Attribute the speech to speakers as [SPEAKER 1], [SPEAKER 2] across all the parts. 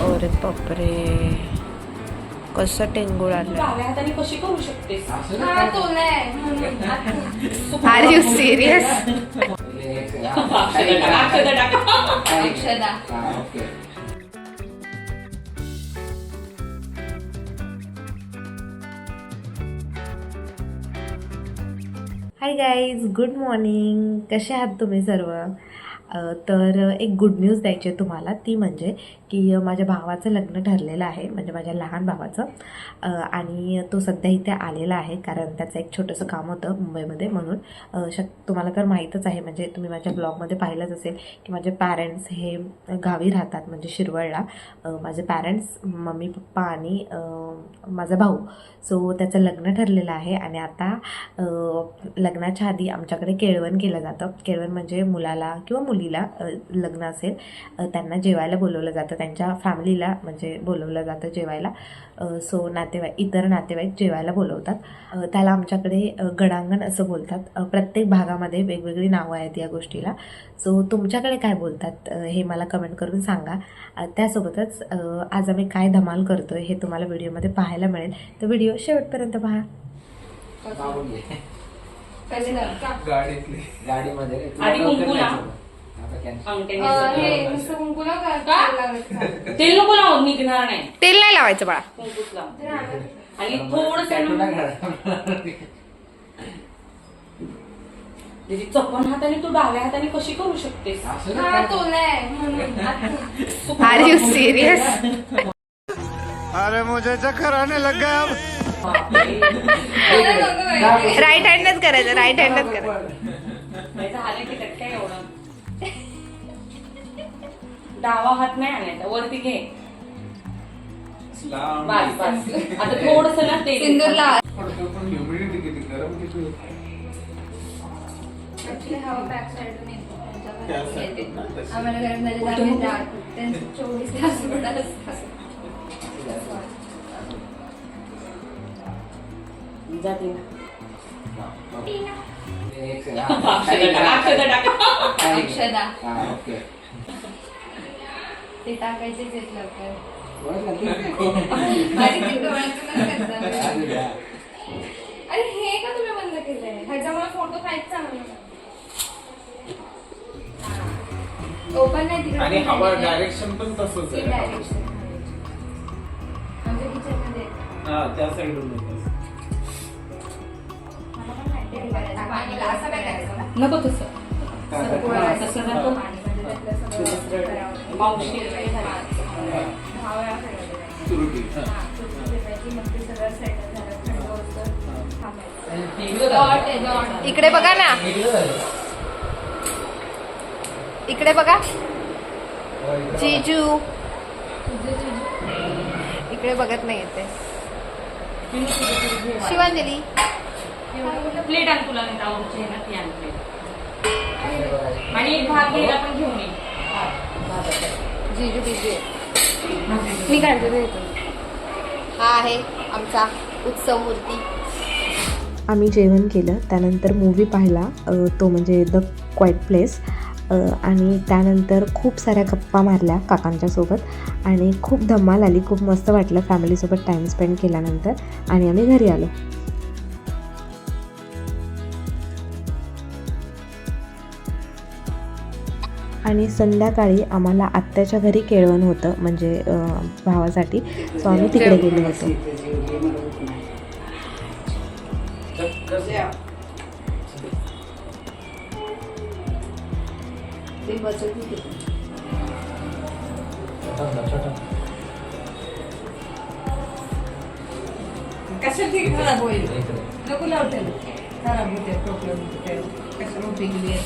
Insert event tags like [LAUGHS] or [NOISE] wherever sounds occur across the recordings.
[SPEAKER 1] अरे बापरे. कसं टेंगूळ आलं?
[SPEAKER 2] कशी करू
[SPEAKER 3] हा
[SPEAKER 1] are you serious hi guys good morning कसे आहात तुम्ही सर्व? तर एक गुड न्यूज द्यायची आहे तुम्हाला. ती म्हणजे की माझ्या भावाचं लग्न ठरलेलं आहे म्हणजे माझ्या लहान भावाचं. आणि तो सध्या इथे आलेला आहे कारण त्याचं एक छोटंसं काम होतं मुंबईमध्ये म्हणून. शक तुम्हाला तर माहीतच आहे म्हणजे तुम्ही माझ्या ब्लॉगमध्ये पाहिलंच असेल की माझे पॅरेंट्स हे गावी राहतात म्हणजे शिरवळला. माझे पॅरेंट्स मम्मी पप्पा आणि माझा भाऊ. सो त्याचं लग्न ठरलेलं आहे आणि आता लग्नाच्या आधी आमच्याकडे केळवण केलं जातं. केळवण म्हणजे मुलाला किंवा मुलीला लग्न असेल त्यांना जेवायला बोलवलं जातं. त्यांच्या फॅमिलीला म्हणजे बोलवलं जातं जेवायला. सो नातेवाईक इतर नातेवाईक जेवायला बोलवतात. त्याला आमच्याकडे गडांगण असं बोलतात. प्रत्येक भागामध्ये वेगवेगळी नावं आहेत या गोष्टीला. सो तुमच्याकडे काय बोलतात? हे मला कमेंट करून सांगा. त्यासोबतच आज आम्ही काय धमाल करतोय हे तुम्हाला व्हिडिओमध्ये पाहायला मिळेल. तर व्हिडिओ शेवटपर्यंत पहा.
[SPEAKER 4] गाडीतली. गाडीमध्ये.
[SPEAKER 3] हे
[SPEAKER 2] का? तेल नको लावून निघणार नाही.
[SPEAKER 1] तेल नाही लावायचं बाळा.
[SPEAKER 2] कुंकूच लाव.
[SPEAKER 3] तर आम्हाला-
[SPEAKER 2] आणि थोडस. त्याची हाताने तू डाव्या हाताने कशी करू शकतेस?
[SPEAKER 4] असं
[SPEAKER 3] हा
[SPEAKER 4] नाही.
[SPEAKER 3] तोलाय म्हणून.
[SPEAKER 1] आर यू सिरियस
[SPEAKER 5] अरे मुझे चक्कर आने लग गया अब.
[SPEAKER 3] नको.
[SPEAKER 1] राईट हँडच करायचं राईट हँडच करायचं.
[SPEAKER 2] नाही झालं की त्यात काय एवढं. डावा हात नाही आणायचा वरती घे.
[SPEAKER 4] लांब.
[SPEAKER 2] बस बस. [LAUGHS] आता थोडस ना
[SPEAKER 3] हवा येते. आम्हाला गरम जातो. त्यांचं चोवीस तास उघडं.
[SPEAKER 2] जाते अक्षदा टाका. अक्षदा.
[SPEAKER 4] हा, okay.
[SPEAKER 3] ते टाकायचेच आहेत लवकर. [LAUGHS] अरे हे का तुम्ही बंद केलंय ह्याचा मला फोटो काहीच चांगला ओपन नाही तिकडे
[SPEAKER 6] आणि हवा
[SPEAKER 3] नाही.
[SPEAKER 6] डायरेक्शन पण तसंच
[SPEAKER 3] ती
[SPEAKER 6] आहे
[SPEAKER 3] direction. आमच्या
[SPEAKER 6] हा त्या साईडून?
[SPEAKER 2] नको तसं. तसं नको. मावशी.
[SPEAKER 1] इकडे बघा ना.
[SPEAKER 4] इकडे
[SPEAKER 1] बघा.
[SPEAKER 4] इकडे
[SPEAKER 1] जीजू. इकडे बघत नाही येते शिवांजली.
[SPEAKER 2] प्लेट आण तुला नाही आणि एक भाग घ्यायला पण घेऊन ये.
[SPEAKER 1] जीजू बिजू मी काढतो हा आहे आमचा उत्सव मूर्ती. आम्ही जेवण केलं त्यानंतर मूवी पाहिला तो म्हणजे द क्वाईट प्लेस आणि त्यानंतर खूप साऱ्या गप्पा मारल्या काकांच्या सोबत आणि खूप धमाल आली खूप मस्त वाटलं फॅमिलीसोबत टाईम स्पेंड केल्यानंतर आणि आम्ही घरी आलो. आणि संध्याकाळी आम्हाला आत्याच्या घरी केळवण होतं म्हणजे भावासाठी. सो आम्ही तिकडे गेलो होतो.
[SPEAKER 4] कसे
[SPEAKER 7] कशासाठी खराब होईल. नको लावते खराब होते प्रॉब्लेम होते. कशाला उपयोगी येत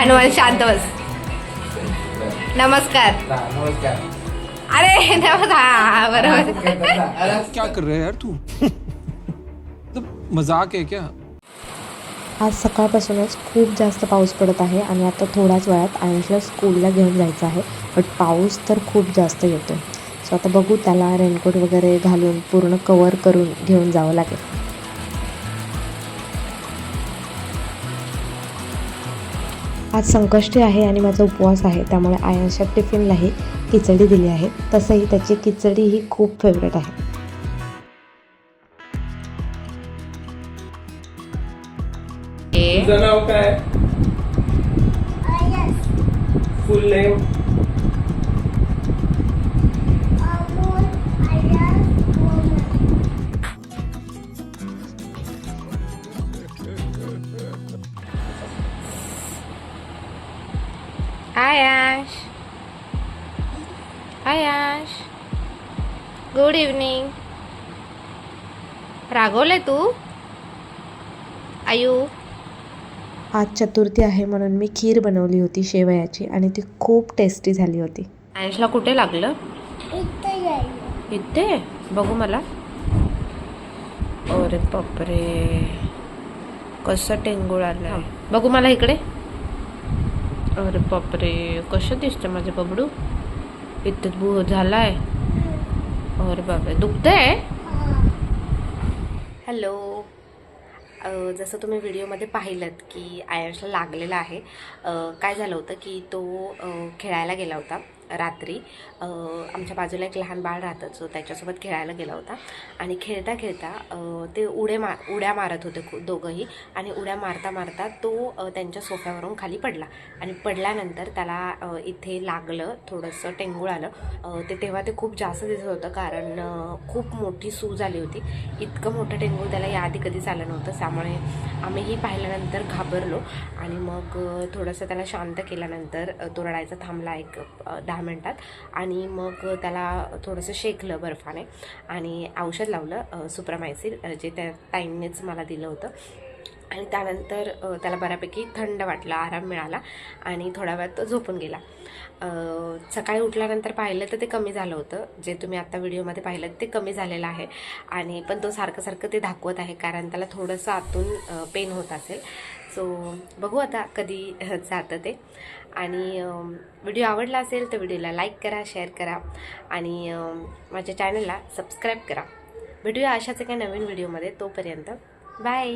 [SPEAKER 1] हनुमान शांत बस. नमस्कार.
[SPEAKER 4] नमस्कार.
[SPEAKER 1] अरे नमस्कार बरोबर.
[SPEAKER 5] क्या कर रहे हैं यार तू [LAUGHS] मजाक है क्या?
[SPEAKER 1] आज सकाळपासूनच खूप जास्त पाऊस पडत आहे आणि आता थोड्याच वेळात आयुषला स्कूलला घेऊन जायचं आहे बट पाऊस तर खूप जास्त येतो सो आता बघू त्याला रेनकोट वगैरे घालून पूर्ण कवर करून घेऊन जावं लागेल. आज संकष्टी आहे आणि माझा उपवास आहे त्यामुळे आयांच्या टिफिनलाही खिचडी दिली आहे. तसंही त्याची खिचडी ही खूप फेवरेट आहे.
[SPEAKER 6] तुझं नाव काय full name?
[SPEAKER 1] Ayash Ayash good evening रागवले तू? आयू आज चतुर्थी आहे म्हणून मी खीर बनवली होती शेवयाची आणि ती खूप टेस्टी झाली होती. आयुषला कुठे लागलं? इथे बघू मला. अरे बापरे. कसं टेंगूळ आलं बघू मला इकडे. अरे बापरे. कसं दिसतं माझं बबडू? इथं बू झालाय. अरे बापरे. दुखतंय? हॅलो जसं तुम्ही व्हिडिओमध्ये पाहिलं की आयशला लागलेला आहे. काय झालं होतं की तो खेळायला गेला होता. रात्री आमच्या बाजूला एक लहान बाळ राहतं सो त्याच्यासोबत खेळायला गेला होता. आणि खेळता खेळता ते उडे मा उड्या मारत होते खूप दोघंही. आणि उड्या मारता मारता तो त्यांच्या सोफ्यावरून खाली पडला. आणि पडल्यानंतर त्याला इथे लागलं थोडंसं टेंगूळ आलं. ते तेव्हा ते खूप जास्त दिसत होतं कारण खूप मोठी सूज आली होती. इतकं मोठं टेंगूळ त्याला याआधी कधीच आलं नव्हतं. त्यामुळे आम्हीही पाहिल्यानंतर घाबरलो. आणि मग थोडंसं त्याला शांत केल्यानंतर तो रडायचा थांबला एक दहा दहा मिनटात आणि मग त्याला थोडंसं शेकलं बर्फाने. आणि औषध लावलं अ, जे त्या ताईंनीच मला दिलं होतं. आणि त्यानंतर त्याला बऱ्यापैकी थंड वाटला आराम मिळाला आणि थोडा वेळ तो झोपून गेला. सकाळी उठल्यानंतर पाहिलं तर ते कमी झालं होतं. जे तुम्ही आत्ता व्हिडिओमध्ये पाहिलं ते कमी झालेलं आहे. आणि पण तो सारखं सारखं ते दाखवत आहे कारण त्याला थोडंसं आतून पेन होत असेल. सो बघू आता कधी जातं ते. आणि व्हिडिओ आवडला असेल तर व्हिडिओला लाईक करा शेअर करा. आणि माझ्या चॅनलला सबस्क्राईब करा. भेटूया अशाच एका नवीन व्हिडिओमध्ये तोपर्यंत. बाय